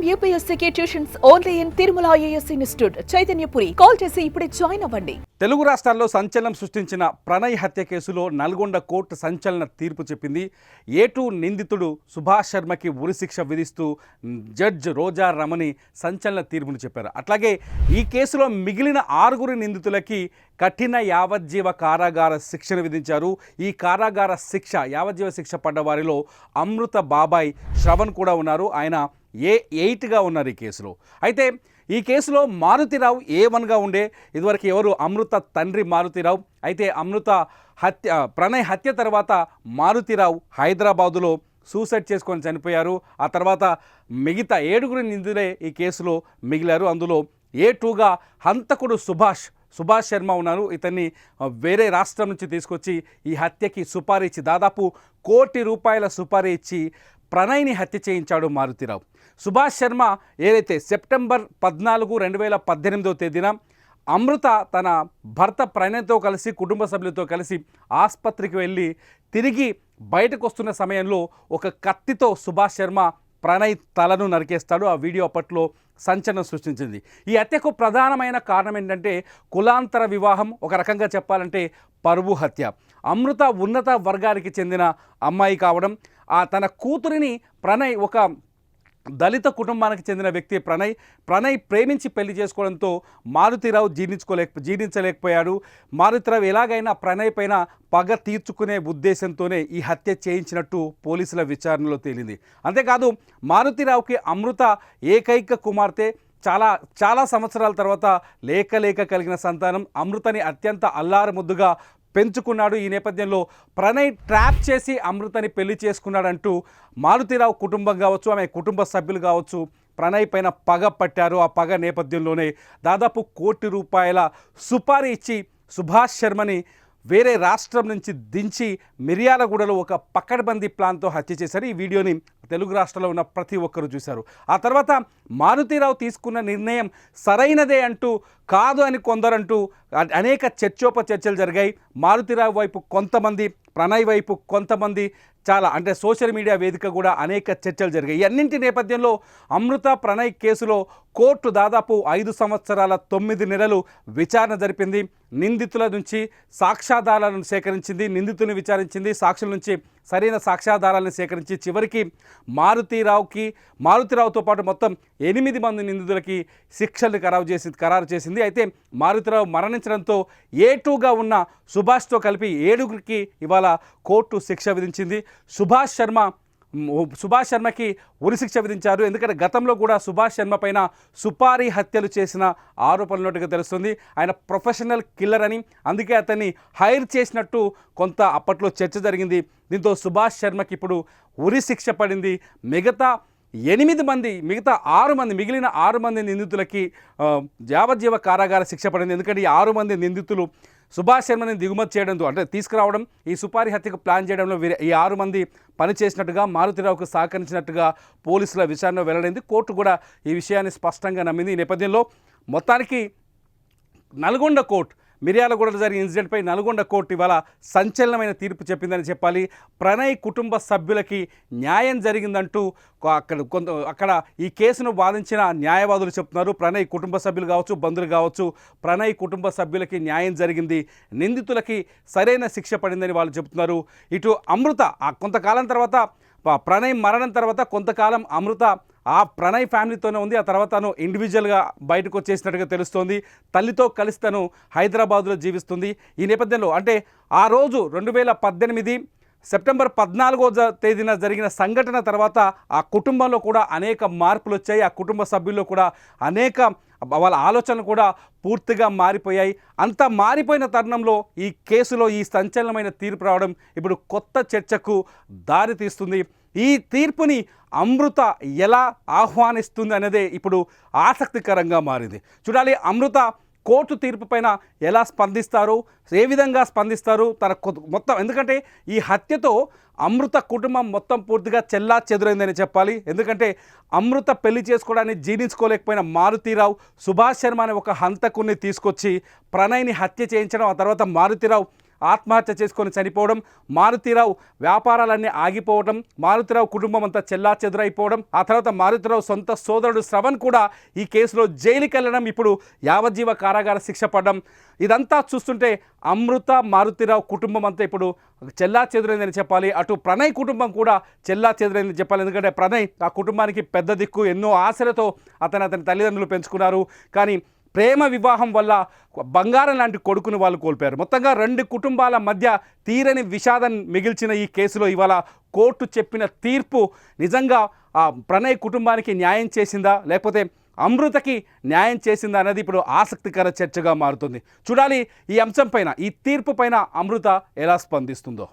I'm యూపీఎస్సీకి tuitions only in Tirumala IAS institute. Chaitanyapuri. Call చేసి ఇప్పుడే join అవ్వండి. తెలుగు రాష్ట్రాల్లో సంచలనం సృష్టించిన ప్రణయ్ హత్య కేసులో నల్గొండ కోర్టు సంచలన తీర్పు చెప్పింది. ఏటూ నిందితుడు సుభాష్ శర్మకి ఉరిశిక్ష విధిస్తూ జడ్జ్ రోజా రమణి సంచలన తీర్పును చెప్పారు. అట్లాగే ఈ కేసులో మిగిలిన ఆరుగురు నిందితులకి కఠిన యావజ్జీవ కారాగార శిక్షను విధించారు. ఈ కారాగార శిక్ష యావజ్జీవ శిక్ష పడ్డ వారిలో అమృత బాబాయ్ శ్రవణ్ కూడా ఉన్నారు. ఆయన ఏ ఎయిట్గా ఉన్నారు ఈ కేసులో. అయితే ఈ కేసులో మారుతిరావు ఏ వన్గా ఉండే? ఇదివరకు ఎవరు? అమృత తండ్రి మారుతిరావు. అయితే అమృత హత్య ప్రణయ్ హత్య తర్వాత మారుతిరావు హైదరాబాదులో సూసైడ్ చేసుకొని చనిపోయారు. ఆ తర్వాత మిగతా ఏడుగురు నిందితులే ఈ కేసులో మిగిలారు. అందులో ఏ టూగా హంతకుడు సుభాష్ సుభాష్ శర్మ ఉన్నారు. ఇతన్ని వేరే రాష్ట్రం నుంచి తీసుకొచ్చి ఈ హత్యకి సుపారీ ఇచ్చి దాదాపు కోటి రూపాయల సుపారీ ఇచ్చి ప్రణయ్ని హత్య చేయించాడు మారుతిరావు. సుభాష్ శర్మ ఏదైతే సెప్టెంబర్ పద్నాలుగు రెండు వేల పద్దెనిమిదో తేదీన అమృత తన భర్త ప్రణయ్తో కలిసి కుటుంబ సభ్యులతో కలిసి ఆసుపత్రికి వెళ్ళి తిరిగి బయటకు వస్తున్న సమయంలో ఒక కత్తితో సుభాష్ శర్మ ప్రణయ్ తలను నరికేస్తాడు. ఆ వీడియో అప్పట్లో సంచలనం సృష్టించింది. ఈ హత్యకు ప్రధానమైన కారణం ఏంటంటే కులాంతర వివాహం. ఒక రకంగా చెప్పాలంటే పరువు హత్య. అమృత ఉన్నత వర్గానికి చెందిన అమ్మాయి కావడం. ఆ తన కూతురిని ప్రణయ్ ఒక దళిత కుటుంబానికి చెందిన వ్యక్తి ప్రణయ్ ప్రణయ్ ప్రేమించి పెళ్ళి చేసుకోవడంతో మారుతిరావు జీర్ణించుకోలేక జీర్ణించలేకపోయాడు. మారుతిరావు ఎలాగైనా ప్రణయ్ పైన పగ తీర్చుకునే ఉద్దేశంతోనే ఈ హత్య చేయించినట్టు పోలీసుల విచారణలో తేలింది. అంతేకాదు మారుతిరావుకి అమృత ఏకైక కుమార్తె చాలా చాలా సంవత్సరాల తర్వాత లేక లేక కలిగిన సంతానం అమృతని అత్యంత అల్లారముద్దుగా పెంచుకున్నాడు ఈ నేపథ్యంలో. ప్రణయ్ ట్రాప్ చేసి అమృతని పెళ్ళి చేసుకున్నాడంటూ మారుతిరావు కుటుంబం కావచ్చు ఆమె కుటుంబ సభ్యులు కావచ్చు ప్రణయ్ పైన పగ పట్టారు. ఆ పగ నేపథ్యంలోనే దాదాపు కోటి రూపాయల సుపారీ ఇచ్చి సుభాష్ శర్మని వేరే రాష్ట్రం నుంచి దించి మిర్యాలగూడలో ఒక పక్కడబందీ ప్లాన్తో హత్య చేశారు. ఈ వీడియోని తెలుగు రాష్ట్రంలో ఉన్న ప్రతి ఒక్కరూ చూశారు. ఆ తర్వాత మారుతిరావు తీసుకున్న నిర్ణయం సరైనదే అంటూ కాదు అని కొందరంటూ అ- అనేక చర్చోపచర్చలు జరిగాయి. మారుతిరావు వైపు కొంతమంది ప్రణయ్ వైపు కొంతమంది చాలా అంటే సోషల్ మీడియా వేదిక కూడా అనేక చర్చలు జరిగాయి. అన్నింటి నేపథ్యంలో అమృత ప్రణయ్ కేసులో కోర్టు దాదాపు ఐదు సంవత్సరాల తొమ్మిది నెలలు విచారణ జరిపింది. నిందితుల నుంచి సాక్ష్యాధారాలను సేకరించింది నిందితుల్ని విచారించింది సాక్షుల నుంచి సరైన సాక్ష్యాధారాలను సేకరించి చివరికి మారుతీరావుకి మారుతిరావుతో పాటు మొత్తం ఎనిమిది మంది నిందితులకి శిక్షలు ఖరారు చేసి ఖరారు చేసింది. అయితే మారుతీరావు మరణించడంతో ఏ టూగా ఉన్న సుభాష్తో కలిపి ఏడుగురికి ఇవాళ కోర్టు శిక్ష విధించింది. సుభాష్ శర్మ సుభాష్ శర్మకి ఉరిశిక్ష విధించారు. ఎందుకంటే గతంలో కూడా సుభాష్ శర్మ పైన సుపారీ హత్యలు చేసిన ఆరోపణలు ఉన్నట్టుగా తెలుస్తుంది. ఆయన ప్రొఫెషనల్ కిల్లర్ అని అందుకే అతన్ని హైర్ చేసినట్టు కొంత అప్పట్లో చర్చ జరిగింది. దీంతో సుభాష్ శర్మకి ఇప్పుడు ఉరి శిక్ష పడింది. మిగతా ఎనిమిది మంది మిగతా ఆరు మంది మిగిలిన ఆరు మంది నిందితులకి యావజ్జీవ కారాగార శిక్ష పడింది. ఎందుకంటే ఈ ఆరు మంది నిందితులు సుభాష్ శర్మని దిగుమతి చేయడంతో అంటే తీసుకురావడం ఈ సుపారి హత్యకు ప్లాన్ చేయడంలో వీరి ఈ ఆరు మంది పనిచేసినట్టుగా మారుతిరావుకు సహకరించినట్టుగా పోలీసుల విచారణ వెల్లడైంది. కోర్టు కూడా ఈ విషయాన్ని స్పష్టంగా నమ్మింది. ఈ నేపథ్యంలో మొత్తానికి నల్గొండ కోర్టు మిర్యాలగూడలో జరిగిన ఇన్సిడెంట్పై నల్గొండ కోర్టు ఇవాళ సంచలనమైన తీర్పు చెప్పిందని చెప్పాలి. ప్రణయ్ కుటుంబ సభ్యులకి న్యాయం జరిగిందంటూ అక్కడ కొంత అక్కడ ఈ కేసును వాదించిన న్యాయవాదులు చెప్తున్నారు. ప్రణయ్ కుటుంబ సభ్యులు కావచ్చు బంధువులు కావచ్చు ప్రణయ్ కుటుంబ సభ్యులకి న్యాయం జరిగింది. నిందితులకి సరైన శిక్ష పడిందని వాళ్ళు చెప్తున్నారు. ఇటు అమృత ఆ కొంతకాలం తర్వాత ప్రణయ్ మరణం తర్వాత కొంతకాలం అమృత ఆ ప్రణయ్ ఫ్యామిలీతోనే ఉంది. ఆ తర్వాత తను ఇండివిజువల్గా బయటకు వచ్చేసినట్టుగా తెలుస్తోంది. తల్లితో కలిసి తను హైదరాబాదులో జీవిస్తుంది. ఈ నేపథ్యంలో అంటే ఆ రోజు రెండు వేల పద్దెనిమిది సెప్టెంబర్ పద్నాలుగో తేదీన జరిగిన సంఘటన తర్వాత ఆ కుటుంబంలో కూడా అనేక మార్పులు వచ్చాయి ఆ కుటుంబ సభ్యుల్లో కూడా అనేక వాళ్ళ ఆలోచనలు కూడా పూర్తిగా మారిపోయాయి. అంత మారిపోయిన తరుణంలో ఈ కేసులో ఈ సంచలనమైన తీర్పు రావడం ఇప్పుడు కొత్త చర్చకు దారి తీస్తుంది. ఈ తీర్పుని అమృత ఎలా ఆహ్వానిస్తుంది అనేదే ఇప్పుడు ఆసక్తికరంగా మారింది. చూడాలి అమృత కోర్టు తీర్పు పైన ఎలా స్పందిస్తారు ఏ విధంగా స్పందిస్తారు తన మొత్తం ఎందుకంటే ఈ హత్యతో అమృత కుటుంబం మొత్తం పూర్తిగా చెల్లా చెదురైందని చెప్పాలి. ఎందుకంటే అమృత పెళ్ళి చేసుకోవడాన్ని జీర్ణించుకోలేకపోయిన మారుతీరావు సుభాష్ శర్మ అనే ఒక హంతకుని తీసుకొచ్చి ప్రణయ్ని హత్య చేయించడం ఆ తర్వాత మారుతీరావు ఆత్మహత్య చేసుకొని చనిపోవడం మారుతీరావు వ్యాపారాలన్నీ ఆగిపోవడం మారుతీరావు కుటుంబం అంతా చెల్లా చెదురైపోవడం ఆ తర్వాత మారుతీరావు సొంత సోదరుడు శ్రవణ్ కూడా ఈ కేసులో జైలుకి వెళ్ళడం ఇప్పుడు యావజ్జీవ కారాగార శిక్ష పడడం. ఇదంతా చూస్తుంటే అమృత మారుతిరావు కుటుంబం అంతా ఇప్పుడు చెల్లా చెదురైందని చెప్పాలి. అటు ప్రణయ్ కుటుంబం కూడా చెల్లా చెదురైందని చెప్పాలి. ఎందుకంటే ప్రణయ్ ఆ కుటుంబానికి పెద్ద దిక్కు ఎన్నో ఆశలతో అతను అతని తల్లిదండ్రులు పెంచుకున్నారు. కానీ ప్రేమ వివాహం వల్ల బంగారం లాంటి కొడుకుని వాళ్ళు కోల్పోయారు. మొత్తంగా రెండు కుటుంబాల మధ్య తీరని విషాదం మిగిల్చిన ఈ కేసులో ఇవాళ కోర్టు చెప్పిన తీర్పు నిజంగా ఆ ప్రణయ్ కుటుంబానికి న్యాయం చేసిందా? లేకపోతే అమృతకి న్యాయం చేసిందా అనేది ఇప్పుడు ఆసక్తికర చర్చగా మారుతుంది. చూడాలి ఈ అంశం పైన ఈ తీర్పు పైన అమృత ఎలా స్పందిస్తుందో.